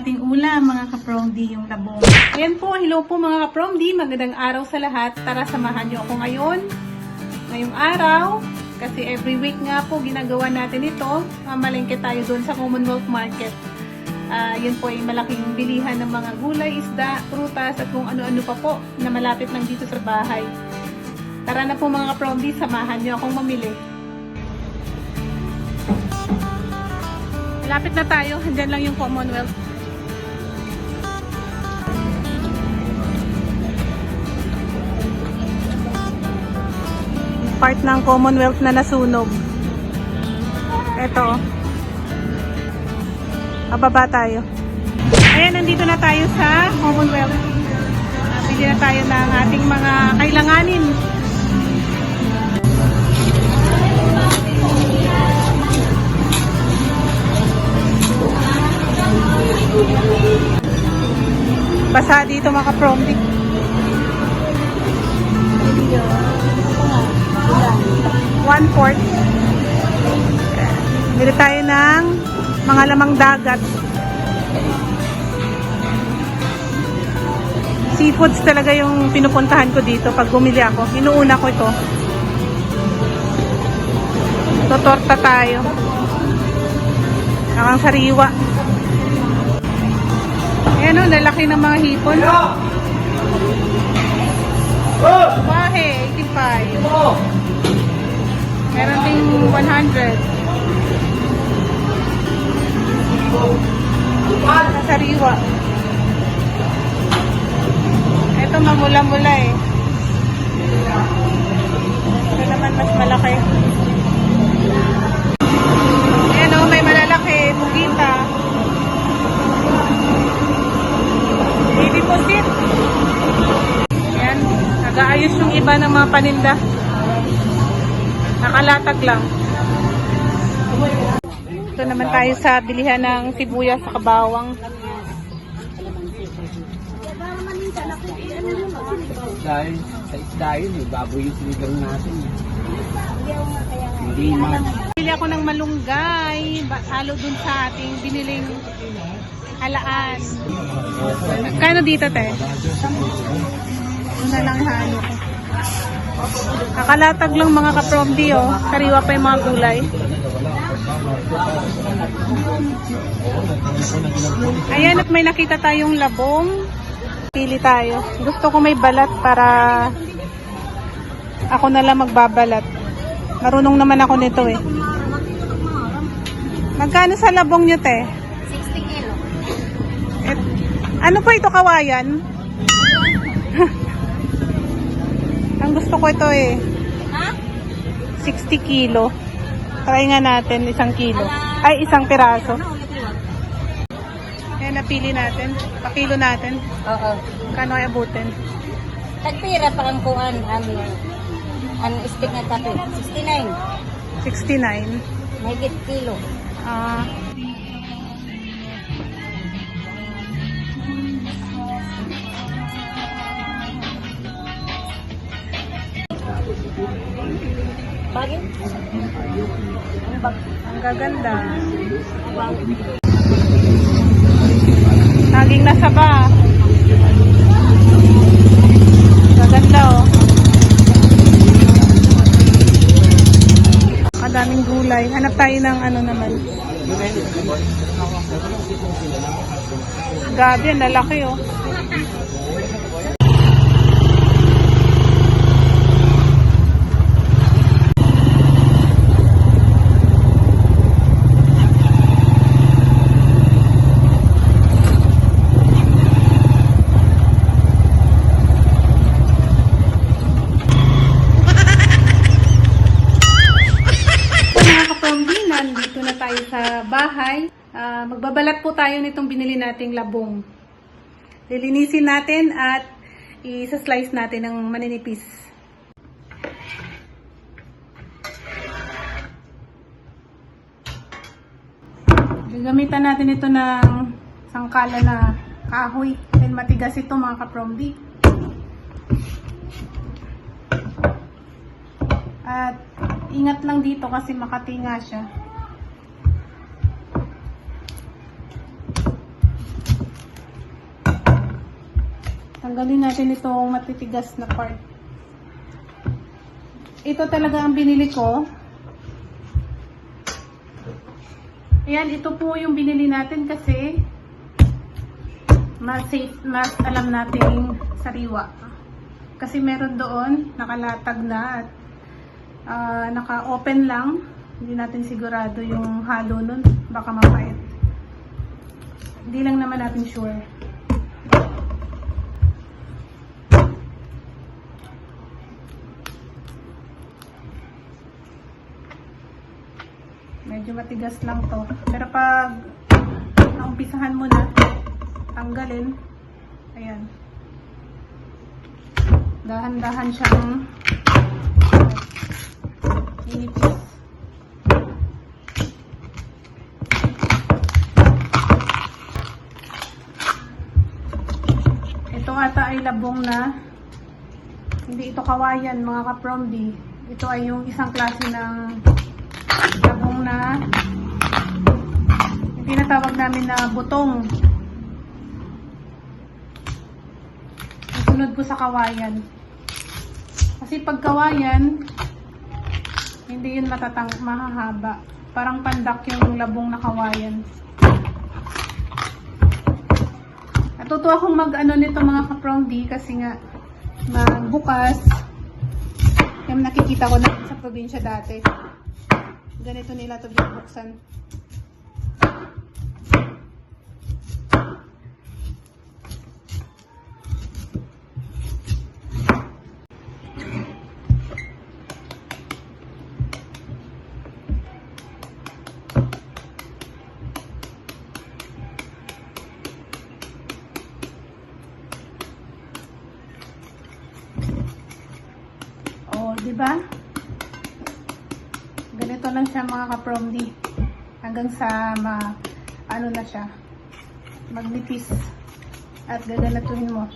ating ulam mga kapromdi, yung labong. Ayan po, hello po mga kapromdi, magandang araw sa lahat. Tara samahan niyo ako ngayon. Ngayong araw, kasi every week nga po ginagawa natin ito, mamalengke tayo doon sa Commonwealth Market. Ah, yun po ay malaking bilihan ng mga gulay, isda, prutas at kung ano-ano pa po na malapit lang dito sa bahay. Tara na po mga kapromdi, samahan niyo akong mamili. Lapit na tayo. Andyan lang yung Commonwealth. part ng Commonwealth na nasunog. Ito. Ababa tayo. Ayan, nandito na tayo sa Commonwealth. Bili na tayo ng ating mga kailanganin. Basa dito mga prompting. 1-4. Bili tayo ng mga lamang dagat. Seafoods talaga yung pinupuntahan ko dito pag bumili ako. Inuuna ko ito. Totorta tayo. Nakang sariwa. Ayan o, lalaki ng mga hipon. Bahe, 85. Meron ding 100. Sa sariwa. Ito mamula-mula eh. Ito naman mas malaki. Ayan o, may malalaki. Bugita. Baby pusit. Ayan. Nag-aayos yung iba ng mga paninda. Nakalatag lang. Ito naman tayo sa bilihan ng sibuyas sa kabawang. Dahil sa isda yun baboy yung sinigang natin. eh. Hindi man. Bili ako ng malunggay. ba- Halo dun sa ating biniling halaan. Kano dito, te? Yun na lang halo ko. Nakalatag lang mga kapromdi, oh. Sariwa pa yung mga gulay. Ayan, at may nakita tayong labong. Pili tayo. Gusto ko may balat para ako na lang magbabalat. Marunong naman ako nito eh. Magkano sa labong nyo, te? 60 kilo. Et, ano po ito, kawayan? Ang gusto ko ito eh. Ha? 60 kilo. Try nga natin isang kilo. Ay, isang piraso. Ayan, napili natin. Pakilo natin. Oo. Kano ay abutin? Tagpira pa ang kuan ang ang stick na kape. 69. 69. May kilo. Ah. Bagay? Ang gaganda. Naging nasa ba? Gaganda oh. Kadaming gulay. Hanap tayo ng ano naman. Gabi, ang lalaki oh. mga kapambi, nandito na tayo sa bahay. Ah, magbabalat po tayo nitong binili nating labong. Lilinisin natin at isa-slice natin ng maninipis. Gagamitan natin ito ng sangkala na kahoy. Dahil matigas ito mga kapromdi. At ingat lang dito kasi makatinga siya. Tanggalin natin itong matitigas na part. Ito talaga ang binili ko. Ayan, ito po yung binili natin kasi mas safe, mas alam nating sariwa. Kasi meron doon, nakalatag na at ah, naka-open lang. Hindi natin sigurado yung halo nun. Baka mapait. Hindi lang naman natin sure. Medyo matigas lang to. Pero pag naumpisahan mo na, tanggalin. Ayan. Dahan-dahan siyang inipis. Ito ata ay labong na hindi ito kawayan mga kapromdi. Ito ay yung isang klase ng labong na tinatawag namin na butong. Sunod po sa kawayan. Kasi pag kawayan, hindi yun matatang mahahaba. Parang pandak yung labong na kawayan. Natuto akong mag ano nito mga kaprongdi kasi nga magbukas yung nakikita ko na sa probinsya dati. Ganito nila to buksan. Oh, di ba? Siya mga kapromdi. Hanggang sa ma ano na siya. Magnipis. At gaganatuhin mo.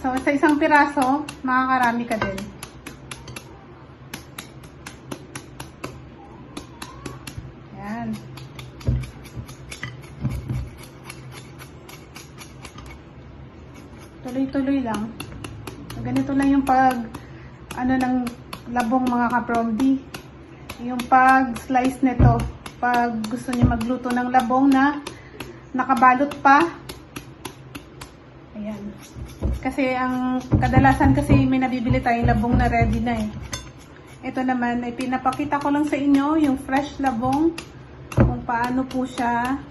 So, sa isang piraso, makakarami ka din. Yan. Tuloy-tuloy lang. Ganito lang yung pag ano ng labong mga kapromdi. Yung pag slice nito. Pag gusto niyo magluto ng labong na nakabalot pa. Ayan. Kasi ang kadalasan kasi may nabibili tayong labong na ready na eh. Ito naman ay pinapakita ko lang sa inyo yung fresh labong kung paano po siya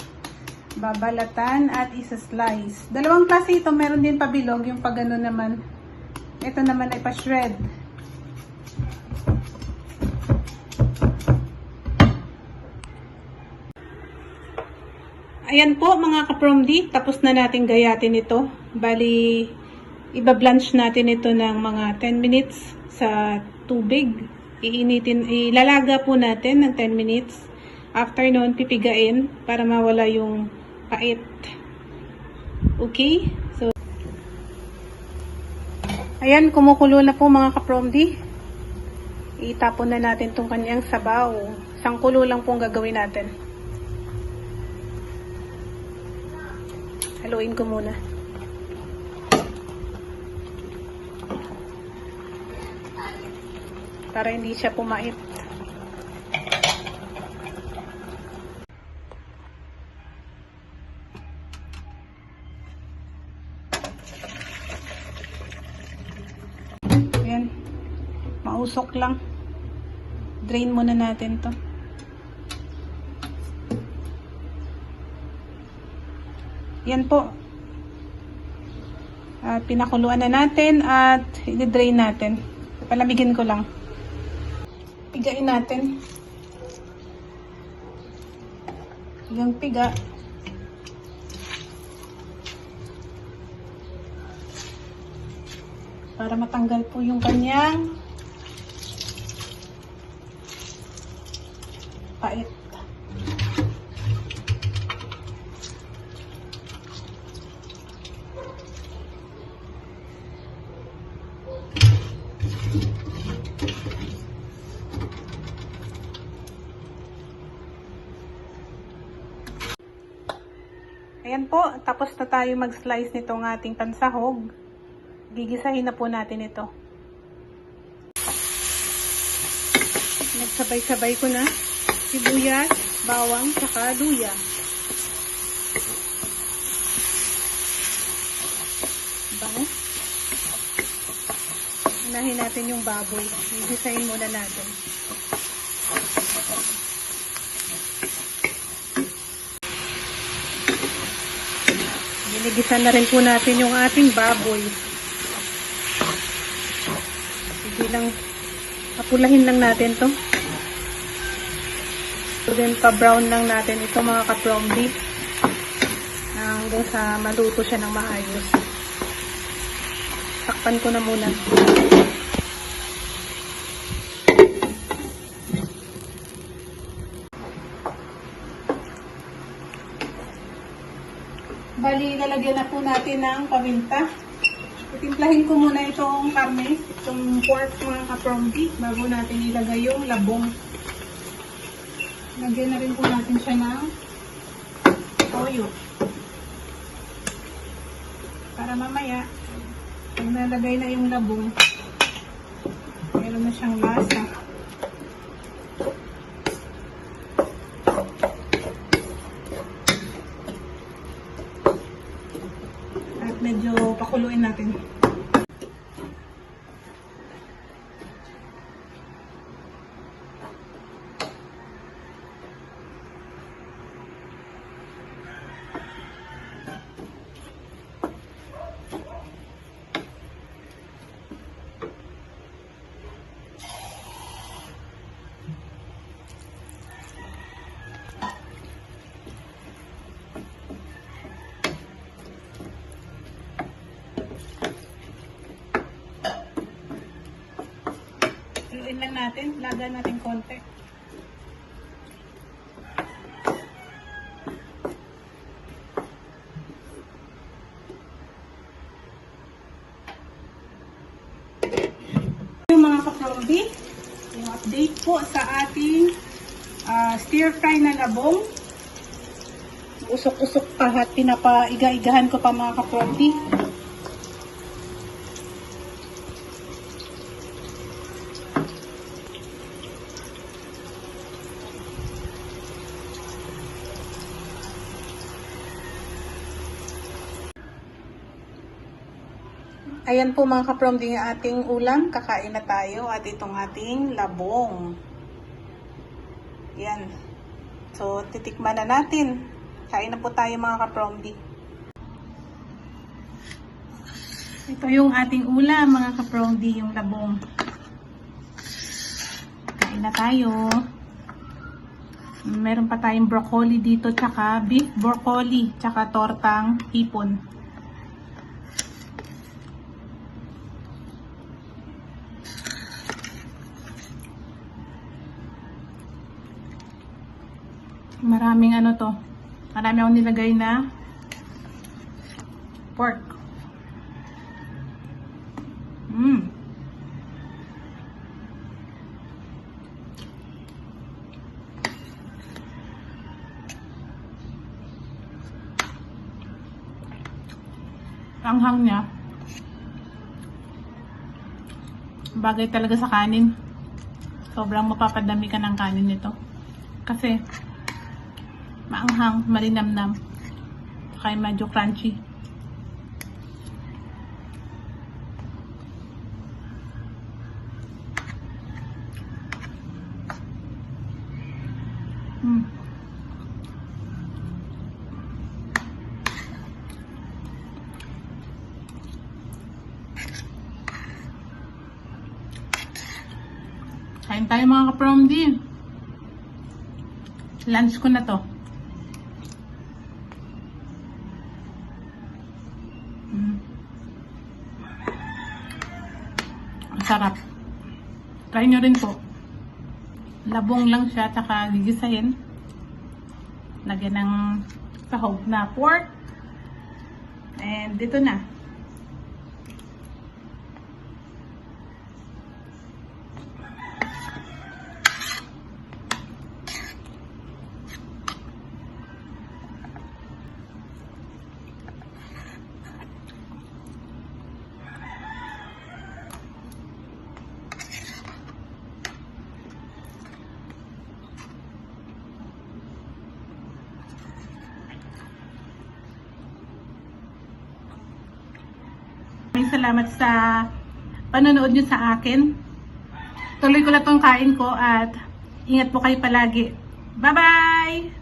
babalatan at isa-slice. Dalawang klase ito, meron din pabilog, yung pag ano naman. Ito naman ay pa-shred. Ayan po mga kapromdi, tapos na natin gayatin ito. Bali, iba-blanch natin ito ng mga 10 minutes sa tubig. Iinitin, ilalaga po natin ng 10 minutes. After nun, pipigain para mawala yung pait. Okay? So, ayan, kumukulo na po mga kapromdi. Itapon na natin tong kanyang sabaw. Sangkulo lang pong gagawin natin. Haluin ko muna. Para hindi siya pumait. Ayan. Mausok lang. Drain muna natin to. Yan po. At pinakuluan na natin at i-drain natin. Palamigin ko lang. Pigain natin. Yung piga. Para matanggal po yung kanyang pait. Ayan po, tapos na tayo mag-slice nitong ating pansahog. Gigisahin na po natin ito. Nagsabay-sabay ko na sibuyas, bawang, saka luya. Bango. Unahin natin yung baboy. Gigisahin muna natin. Ginigisan na rin po natin yung ating baboy. Sige lang, kapulahin lang natin to. So then pa-brown lang natin ito mga ka-prombi. Hanggang sa maluto siya ng maayos. Takpan ko na muna. Bali, lalagyan na po natin ng paminta. Itimplahin ko muna itong karne, itong pork mga kaprombi, bago natin ilagay yung labong. Lagyan na rin po natin siya ng toyo. Para mamaya, pag nalagay na yung labong, meron na siyang lasa. At medyo pakuluin natin. Haluin lang natin, laga natin konti. Yung mga kaprombi, yung update po sa ating ah, stir fry na labong. Usok-usok pa at pinapaiga-igahan ko pa mga kaprombi. Ayan po mga kapromdi ang ating ulam. Kakain na tayo at itong ating labong. Yan. So, titikman na natin. Kain na po tayo mga kapromdi. Ito yung ating ulam mga kapromdi, yung labong. Kain na tayo. Meron pa tayong broccoli dito, tsaka beef broccoli, tsaka tortang hipon. Maraming ano to. Marami akong nilagay na pork. Mm. Ang hang niya. Bagay talaga sa kanin. Sobrang mapapadami ka ng kanin nito. Kasi maanghang, malinamnam. Kaya medyo crunchy. Mm. Kain tayo mga ka-promdi. Lunch ko na to. Ang sarap. Try nyo rin po. Labong lang siya, tsaka gigisahin. Lagyan ng sahog na pork. And dito na. Salamat sa panonood nyo sa akin. Tuloy ko na tong kain ko at ingat po kayo palagi. Bye-bye!